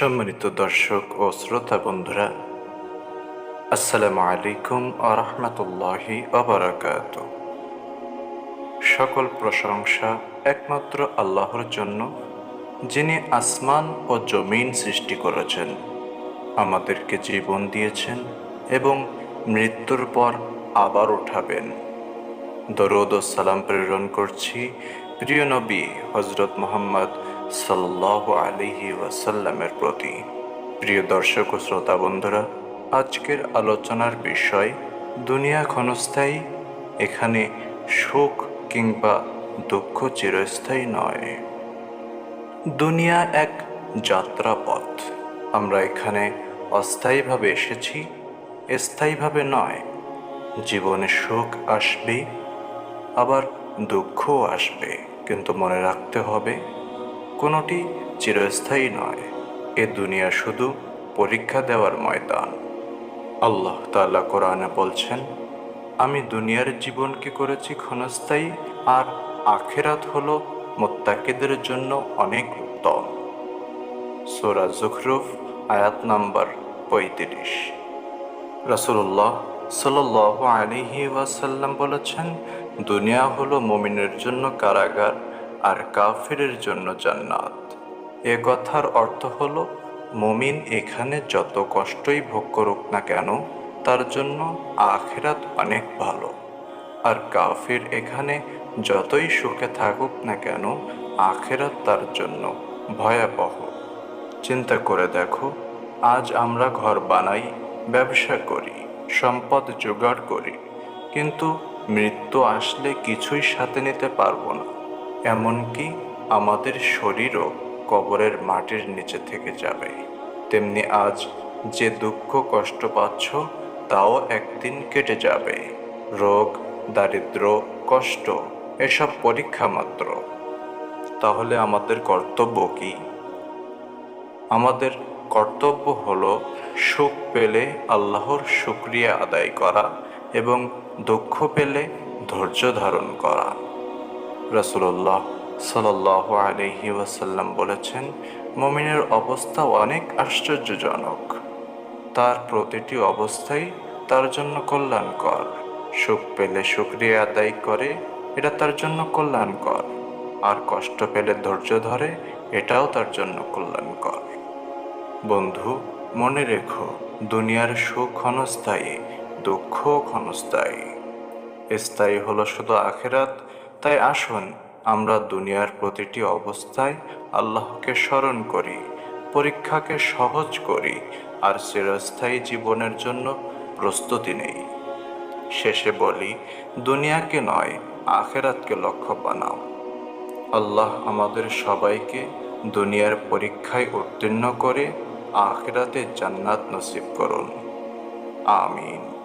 সম্মানিত দর্শক ও শ্রোতা বন্ধুরা, আসসালামু আলাইকুম আরহামতুল্লাহি অবরাকাত সকল প্রশংসা একমাত্র আল্লাহর জন্য, যিনি আসমান ও জমিন সৃষ্টি করেছেন, আমাদেরকে জীবন দিয়েছেন এবং মৃত্যুর পর আবার উঠাবেন। দরুদ ও সালাম প্রেরণ করছি প্রিয় নবী হজরত মোহাম্মদ সাল্লাহ প্রতি। প্রিয় দর্শক ও শ্রোতা বন্ধুরা, আজকের আলোচনার বিষয় দুনিয়া ক্ষণস্থায়ী, এখানে সুখ কিংবা দুঃখ চিরস্থায়ী নয়। দুনিয়া এক যাত্রাপথ। আমরা এখানে অস্থায়ীভাবে এসেছি, স্থায়ীভাবে নয়। জীবনে সুখ আসবে, আবার দুঃখও আসবে। কিন্তু মনে রাখতে হবে কোনোটি চিরস্থায়ী নয়। এ দুনিয়া শুধু পরীক্ষা দেওয়ার ময়দান। আল্লাহ তাআলা কোরআনে বলছেন, আমি দুনিয়ার জীবনকে করেছি ক্ষণস্থায়ী, আর আখেরাত হল মোত্তাকিদের জন্য অনেক উত্তম। সোরা জুখরুফ, আয়াত নাম্বার পঁয়ত্রিশ। রাসুল্লাহ সাল্লাহ আলিহি ওয়াসাল্লাম বলেছেন, দুনিয়া হলো মমিনের জন্য কারাগার আর কাফিরের জন্য জান্নাত। এ কথার অর্থ হলো, মমিন এখানে যত কষ্টই ভোগ করুক না কেন, তার জন্য আখেরাত অনেক ভালো। আর কাফির এখানে যতই সুখে থাকুক না কেন, আখেরাত তার জন্য ভয়াবহ। চিন্তা করে দেখো, আজ আমরা ঘর বানাই, ব্যবসা করি, সম্পদ জোগাড় করি, কিন্তু মৃত্যু আসলে কিছুই সাথে নিতে পারব না। এমনকি আমাদের শরীরও কবরের মাটির নিচে থেকে যাবে। তেমনি আজ যে দুঃখ কষ্ট পাচ্ছ, তাও একদিন কেটে যাবে। রোগ, দারিদ্র, কষ্ট, এসব পরীক্ষা মাত্র। তাহলে আমাদের কর্তব্য কি? আমাদের কর্তব্য হল সুখ পেলে আল্লাহর শুক্রিয়া আদায় করা এবং দুঃখ পেলে ধৈর্য ধারণ করা। রসুল্লাহ সাল্লাহ আলহি ওয়াসাল্লাম বলেছেন, মমিনের অবস্থা অনেক আশ্চর্যজনক। তার প্রতিটি অবস্থাই তার জন্য কল্যাণকর। সুখ পেলে শুক্রিয়া আদায় করে, এটা তার জন্য কল্যাণকর। আর কষ্ট পেলে ধৈর্য ধরে, এটাও তার জন্য কল্যাণকর। বন্ধু, মনে রেখো, দুনিয়ার সুখ ক্ষণস্থায়ী, দুঃখ ক্ষণস্থায়ী। স্থায়ী হলো শুধু আখেরাত তাই আসুন, আমরা দুনিয়ার প্রতিটি অবস্থায় আল্লাহকে স্মরণ করি, পরীক্ষাকে সহজ করি, আর চিরস্থায়ী জীবনের জন্য প্রস্তুতি নেই। শেষে বলি, দুনিয়াকে নয়, আখেরাতকে লক্ষ্য বানাও। আল্লাহ আমাদের সবাইকে দুনিয়ার পরীক্ষায় উত্তীর্ণ করে আখেরাতে জান্নাত নসিব করুন। আমিন।